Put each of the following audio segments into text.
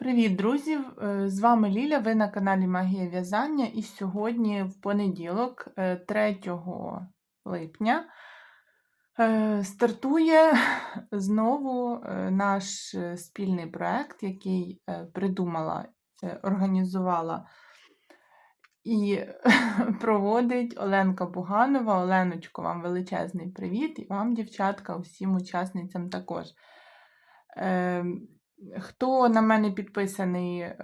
Привіт, друзі! Е, З вами Ліля, ви на каналі Магія В'язання, і сьогодні, в понеділок, е, 3 липня, е, стартує знову е, наш е, спільний проект, який е, придумала, е, організувала і проводить Оленка Буганова. Оленочко, вам величезний привіт, і вам, дівчатка, усім учасницям також. Хто на мене підписаний, е,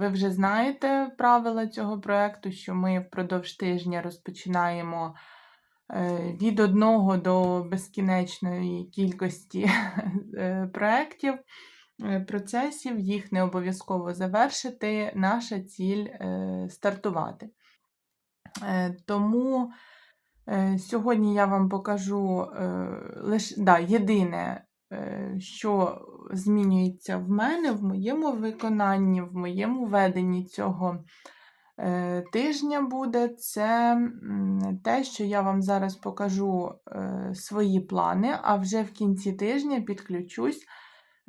ви вже знаєте правила цього проєкту, що ми впродовж тижня розпочинаємо е, від одного до безкінечної кількості е, проєктів, процесів, їх не обов'язково завершити. Наша ціль стартувати. Тому сьогодні я вам покажу лише да, єдине, що змінюється в мене, в моєму виконанні, в моєму веденні цього е, тижня буде, це те, що я вам зараз покажу е, свої плани, а вже в кінці тижня підключусь.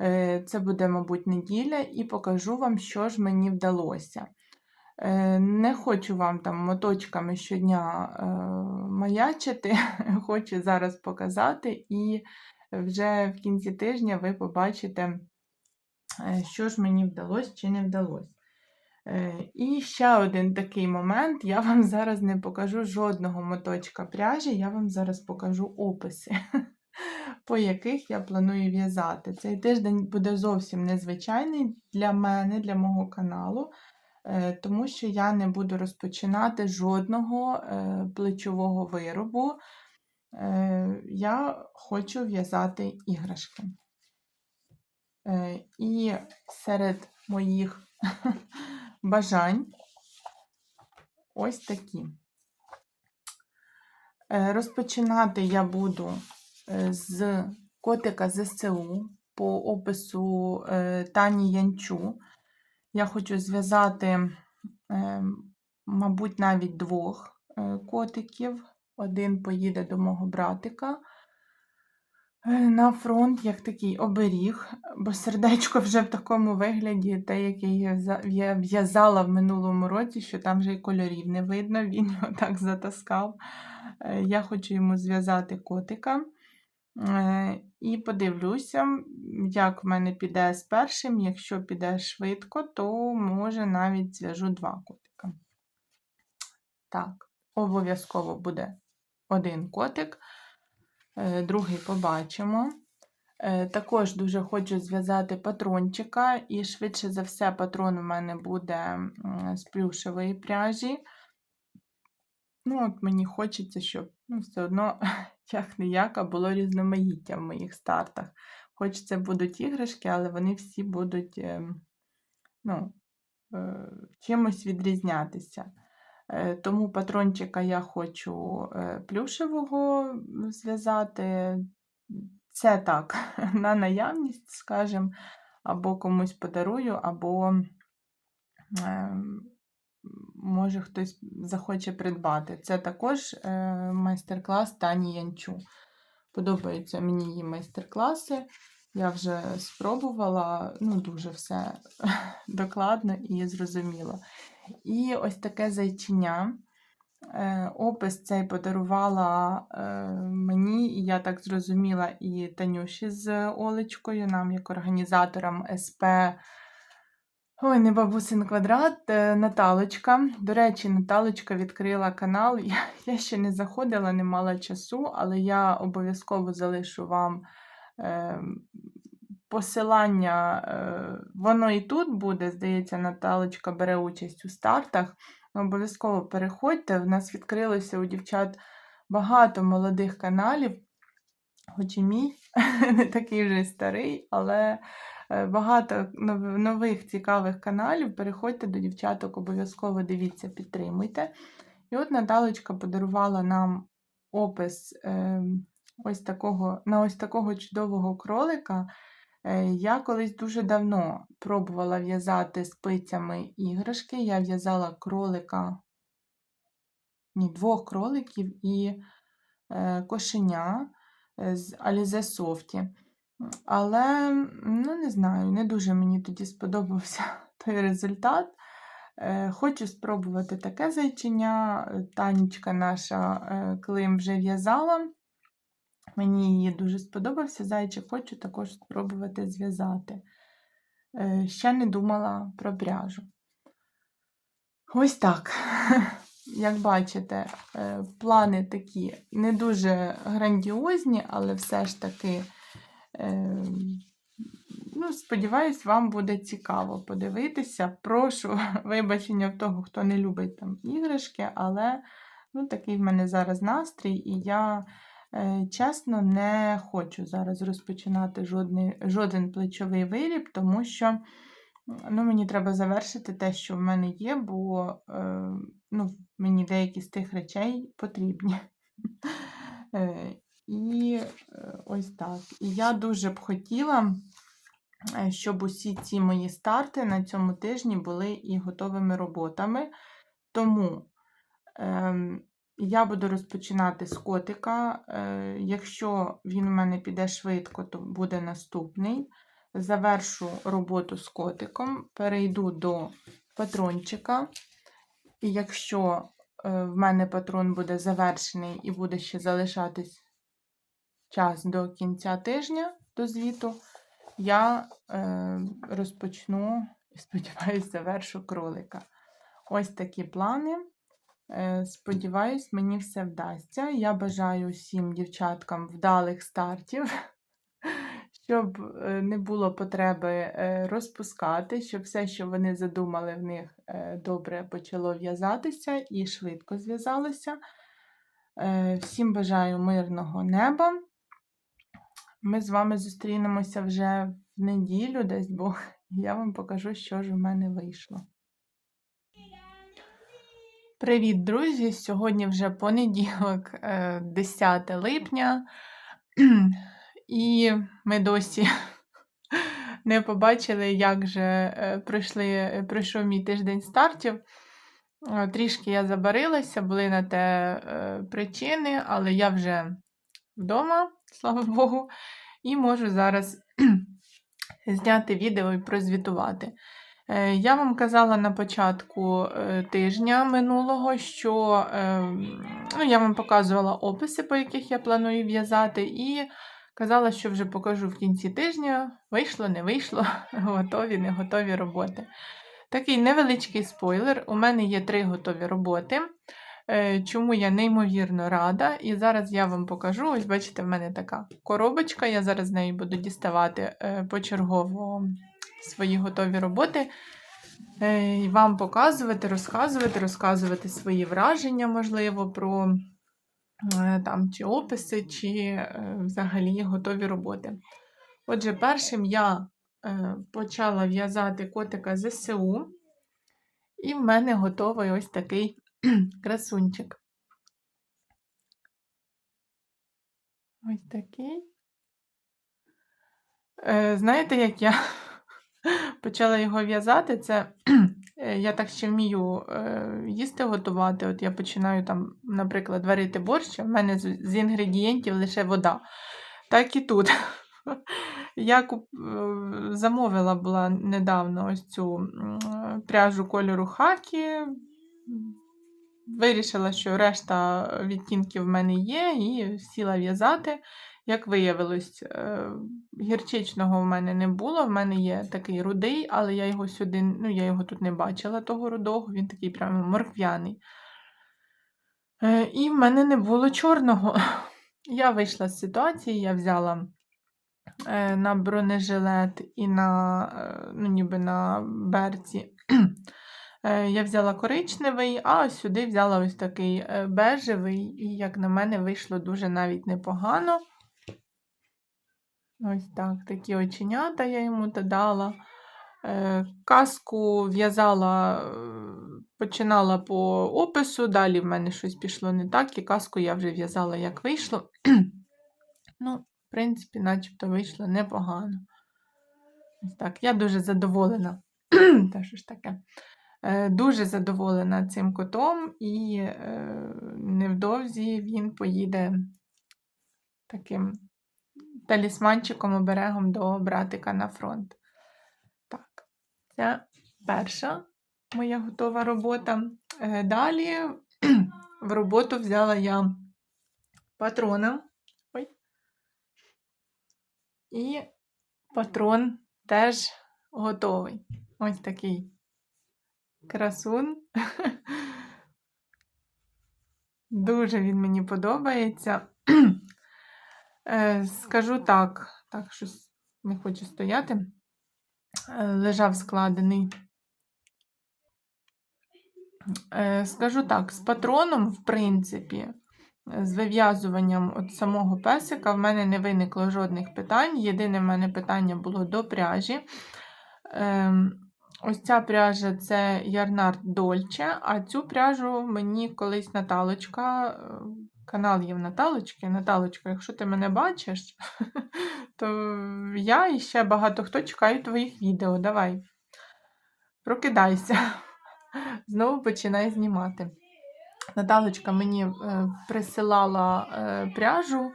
е, Це буде, мабуть, неділя, і покажу вам, що ж мені вдалося. Е, Не хочу вам там моточками щодня е, маячити, хочу зараз показати, і вже в кінці тижня ви побачите, е, що ж мені вдалося чи не вдалося. Е, І ще один такий момент: я вам зараз не покажу жодного моточка пряжі, я вам зараз покажу описи, по яких я планую в'язати. Цей тиждень буде зовсім незвичайний для мене, для мого каналу. Е, Тому що я не буду розпочинати жодного плечового виробу. Е, Я хочу в'язати іграшки. Е, І серед моїх бажань ось такі. Е, Розпочинати я буду з котика ЗСУ по опису Тані Янчу. Я хочу зв'язати, е, мабуть, навіть двох котиків. Один поїде до мого братика е, на фронт, як такий оберіг, бо сердечко вже в такому вигляді, те, яке я в'язала в минулому році, що там вже й кольорів не видно, він його так затаскав. Е, Я хочу йому зв'язати котика. Е, І подивлюся, як в мене піде з першим. Якщо піде швидко, то може навіть зв'яжу два котика. Так, обов'язково буде один котик, е, другий побачимо. Е, Також дуже хочу зв'язати патрончика, і швидше за все, патрон у мене буде з плюшевої пряжі. Ну, от мені хочеться, щоб ну, все одно, як не як, а було різноманіття в моїх стартах. Хоч це будуть іграшки, але вони всі будуть ем, ну, е, чимось відрізнятися. Е, Тому патрончика я хочу е, плюшевого зв'язати. Це так, на наявність, скажімо, або комусь подарую, або ем, може хтось захоче придбати. Це також е, майстер-клас Тані Янчу. Подобаються мені її майстер-класи. Я вже спробувала, ну, дуже все докладно і зрозуміло. І ось таке зайчиня. Е, Опис цей подарувала е, мені, і я так зрозуміла, і Танюші з Олечкою, нам, як організаторам СП. Ой, не бабусин квадрат, е, Наталочка. До речі, Наталочка відкрила канал. Я, я ще не заходила, не мала часу, але я обов'язково залишу вам е, посилання. Е, воно і тут буде. Здається, Наталочка бере участь у стартах. Обов'язково переходьте. В нас відкрилося у дівчат багато молодих каналів, хоч і мій не такий вже старий, але е, багато нових цікавих каналів. Переходьте до дівчаток, обов'язково дивіться, підтримуйте. І от Наталочка подарувала нам опис е, ось такого, на ось такого чудового кролика. Е, Я колись дуже давно пробувала в'язати спицями іграшки. Я в'язала кролика, ні, двох кроликів і е, кошеня е, з Alize Softy. Але, ну, не знаю, не дуже мені тоді сподобався той результат. Хочу спробувати таке зайчиня. Е, Танечка наша Клим вже в'язала. Мені її дуже сподобався зайчик, хочу також спробувати зв'язати. Е, Ще не думала про пряжу. Ось так. Як бачите, е, плани такі не дуже грандіозні, але все ж таки, е, ну, сподіваюсь, вам буде цікаво подивитися. Прошу вибачення в того, хто не любить там іграшки, але ну, такий в мене зараз настрій, і я чесно не хочу зараз розпочинати жодний, жоден плечовий виріб, тому що ну, мені треба завершити те, що в мене є, бо е, ну, мені деякі з тих речей потрібні. Е, І е, ось так. І я дуже б хотіла, е, щоб усі ці мої старти на цьому тижні були і готовими роботами. Тому ем, я буду розпочинати з котика. Е, Якщо він у мене піде швидко, то буде наступний. Завершу роботу з котиком, перейду до патрончика. І якщо е, в мене патрон буде завершений і буде ще залишатись час до кінця тижня до звіту, я е, розпочну і сподіваюсь, завершу кролика. Ось такі плани. Е, Сподіваюсь, мені все вдасться. Я бажаю всім дівчаткам вдалих стартів, щоб е, не було потреби е, розпускати, щоб все, що вони задумали, в них добре почало в'язатися і швидко зв'язалося. Всім бажаю мирного неба. Ми з вами зустрінемося вже в неділю, десь Бог. Я вам покажу, що ж у мене вийшло. Привіт, друзі! Сьогодні вже понеділок, е, 10 липня, і ми досі не побачили, як же е, пройшли, пройшов мій тиждень стартів. Е, Трішки я забарилася, були на те е, причини, але я вже вдома, слава Богу, і можу зараз зняти відео і прозвітувати. Е, Я вам казала на початку е, тижня минулого, що е, ну, я вам показувала описи, по яких я планую в'язати, і казала, що вже покажу в кінці тижня. Вийшло, не вийшло, готові, не готові роботи. Такий невеличкий спойлер. У мене є три готові роботи, чому я неймовірно рада. І зараз я вам покажу. Ось, бачите, в мене така коробочка. Я зараз з неї буду діставати почергово свої готові роботи. е, І вам показувати, розказувати, розказувати свої враження, можливо, про е, там, чи описи, чи е, взагалі готові роботи. Отже, першим я почала в'язати котика ЗСУ, і в мене готовий ось такий красунчик. Ось такий. Знаєте, як я почала його в'язати, це е, я так ще вмію е, їсти готувати. От я починаю там, наприклад, варити борщ, в мене з, інгредієнтів лише вода. Так і тут. Я куп... е, замовила була недавно ось цю пряжу кольору хакі. Вирішила, що решта відтінків в мене є, і сіла в'язати. Як виявилось, е, гірчичного в мене не було. В мене є такий рудий, але я його сюди, ну, я його тут не бачила, того рудого, він такий прямо морквяний. Е, І в мене не було чорного. Я вийшла з ситуації, я взяла е, на бронежилет і на, ну, ніби на берці. Я взяла коричневий, а сюди взяла ось такий бежевий, і, як на мене, вийшло дуже навіть непогано. Ось так, такі оченята я йому додала. Е, Каску в'язала, е, починала по опису, далі в мене щось пішло не так, і каску я вже в'язала, як вийшло. ну, в принципі, начебто вийшло непогано. Ось так, я дуже задоволена. Та що ж таке? Е, Дуже задоволена цим котом, і невдовзі він поїде таким талісманчиком оберегом до братика на фронт. Так, це перша моя готова робота. Е, Далі в роботу взяла я патрона. Ой. І патрон теж готовий. Ось такий красун. Дуже він мені подобається. Е, Скажу так, так, щось не хочу стояти. Е, Лежав складений. Е, Скажу так, з патроном, в принципі, з вив'язуванням от самого песика в мене не виникло жодних питань. Єдине в мене питання було до пряжі. Ем, Ось ця пряжа це Ярнард Дольче, а цю пряжу мені колись Наталочка, канал є в Наталочки. Наталочка, якщо ти мене бачиш, то я і ще багато хто чекаю твоїх відео. Давай. Прокидайся. Знову починай знімати. Наталочка мені е, присилала е, пряжу.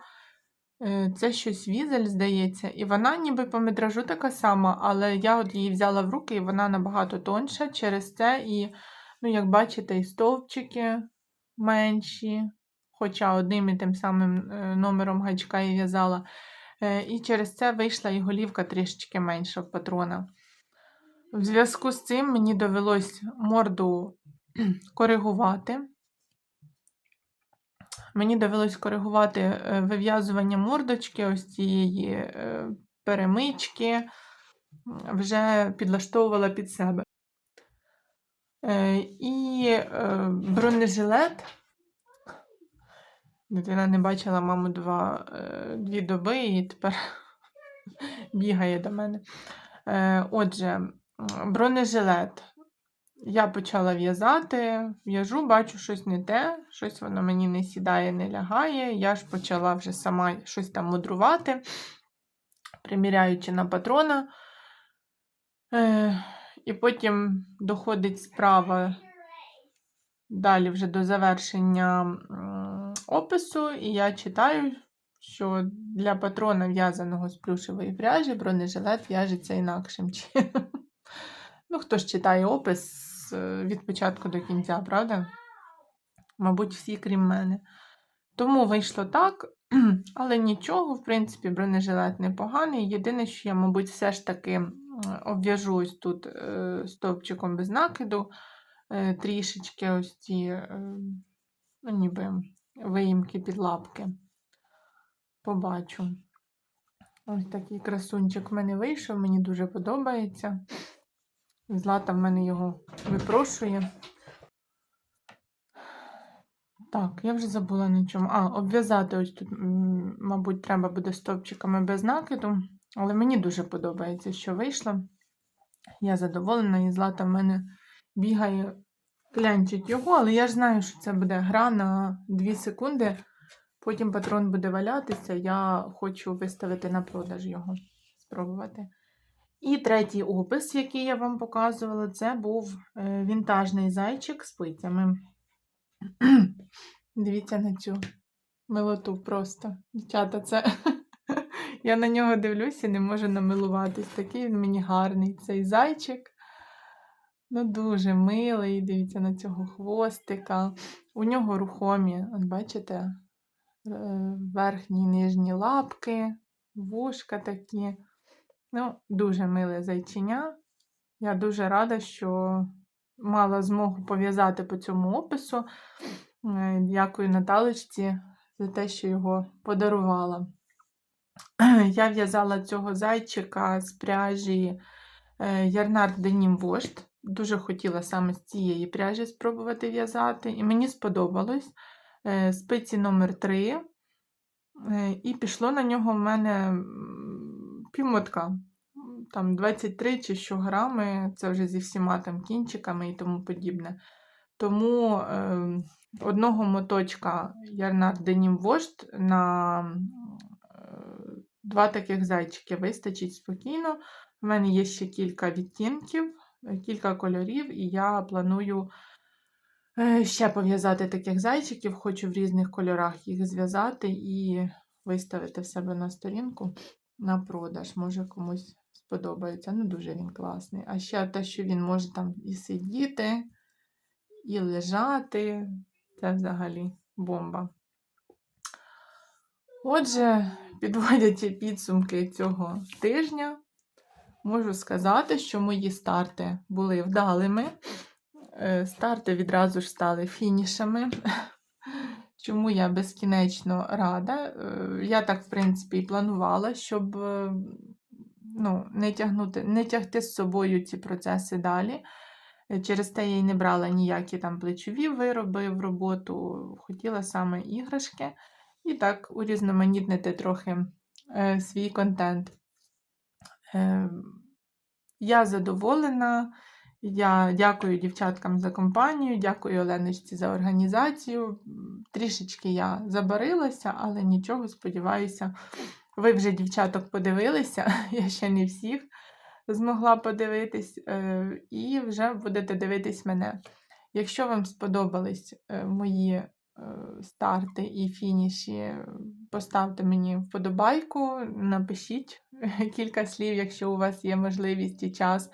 Е, Це щось візель, здається, і вона ніби по метражу така сама, але я от її взяла в руки, і вона набагато тонша через це. І, ну, як бачите, і стовпчики менші, хоча одним і тим самим е, номером гачка і в'язала. Е, І через це вийшла і голівка трішечки менша в патрона. В зв'язку з цим мені довелось морду коригувати. Мені довелось коригувати е, вив'язування мордочки, ось цієї перемички, вже підлаштовувала під себе. І бронежилет. Дитина не бачила маму два, е, дві доби і тепер бігає до мене. Е, Отже, бронежилет. Я почала в'язати, в'яжу, бачу щось не те, щось воно мені не сідає, не лягає. Я ж почала вже сама щось там мудрувати, приміряючи на патрона. Е, і потім доходить справа далі вже до завершення опису, і я читаю, що для патрона, в'язаного з плюшевої пряжі, бронежилет в'яжеться інакшим чином. Ну, хто ж читає опис е, від початку до кінця, правда? Мабуть, всі, крім мене. Тому вийшло так, але нічого, в принципі, бронежилет непоганий. Єдине, що я, мабуть, все ж таки м, обв'яжу ось тут е, стовпчиком без накиду, е, трішечки ось ці, ну, ніби виїмки під лапки. Побачу. Ось такий красунчик в мене вийшов, мені дуже подобається. Злата в мене його випрошує. Так, я вже забула на чому. А, обв'язати ось тут, мабуть, треба буде стовпчиками без накиду. Але мені дуже подобається, що вийшло. Я задоволена, і Злата в мене бігає, клянчить його, але я ж знаю, що це буде гра на 2 секунди. Потім патрон буде валятися. Я хочу виставити на продаж його, спробувати. І третій опис, який я вам показувала, це був е, вінтажний зайчик з пицями. Дивіться на цю милоту просто. Дівчата, це я на нього дивлюся і не можу намилуватись. Такий він мені гарний цей зайчик. Ну, дуже милий. Дивіться на цього хвостика. У нього рухомі, от бачите, е, верхні і нижні лапки, вушка такі. Ну, дуже миле зайчиня. Я дуже рада, що мала змогу пов'язати по цьому опису. Е, Дякую Наталочці за те, що його подарувала. Я в'язала цього зайчика з пряжі е, Ярнард Денім Вожд. Дуже хотіла саме з цієї пряжі спробувати в'язати, і мені сподобалось. Е, Спиці номер 3 і пішло на нього в мене півмотка. Там 23 чи що грами, це вже зі всіма там кінчиками і тому подібне. Тому е, одного моточка Ярнар Денім Вожд на е, два таких зайчики вистачить спокійно. У мене є ще кілька відтінків, е, кілька кольорів, і я планую е, ще пов'язати таких зайчиків, хочу в різних кольорах їх зв'язати і виставити в себе на сторінку на продаж. Може комусь сподобається. Ну, дуже він класний. А ще те, що він може там і сидіти, і лежати. Це взагалі бомба. Отже, підводячи підсумки цього тижня, можу сказати, що мої старти були вдалими. Е, Старти відразу ж стали фінішами. Чому я безкінечно рада. Е, Я так, в принципі, і планувала, щоб е, ну, не, тягнути, не тягти з собою ці процеси далі. Через те я й не брала ніякі там плечові вироби в роботу, хотіла саме іграшки. І так урізноманітнити трохи свій контент. Е, я задоволена. Я дякую дівчаткам за компанію, дякую Оленочці за організацію. Трішечки я забарилася, але нічого, сподіваюся, ви вже дівчаток подивилися. Я ще не всіх змогла подивитись, е, і вже будете дивитись мене. Якщо вам сподобались е, мої старти і фініші, поставте мені вподобайку, напишіть кілька слів, якщо у вас є можливість і час.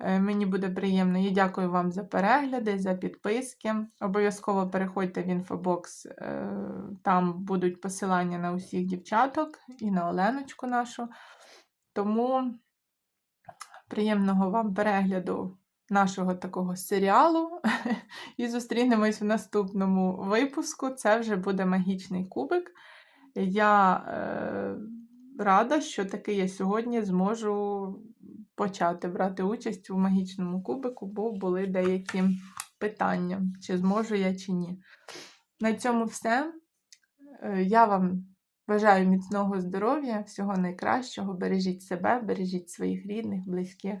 Е, Мені буде приємно. Я дякую вам за перегляди, за підписки. Обов'язково переходьте в інфобокс, е, там будуть посилання на усіх дівчаток і на Оленочку нашу. Тому приємного вам перегляду нашого такого серіалу. І зустрінемось в наступному випуску. Це вже буде магічний кубик. Я е, рада, що таки я сьогодні зможу почати брати участь у магічному кубику, бо були деякі питання, чи зможу я, чи ні. На цьому все. Е, Я вам бажаю міцного здоров'я, всього найкращого. Бережіть себе, бережіть своїх рідних, близьких.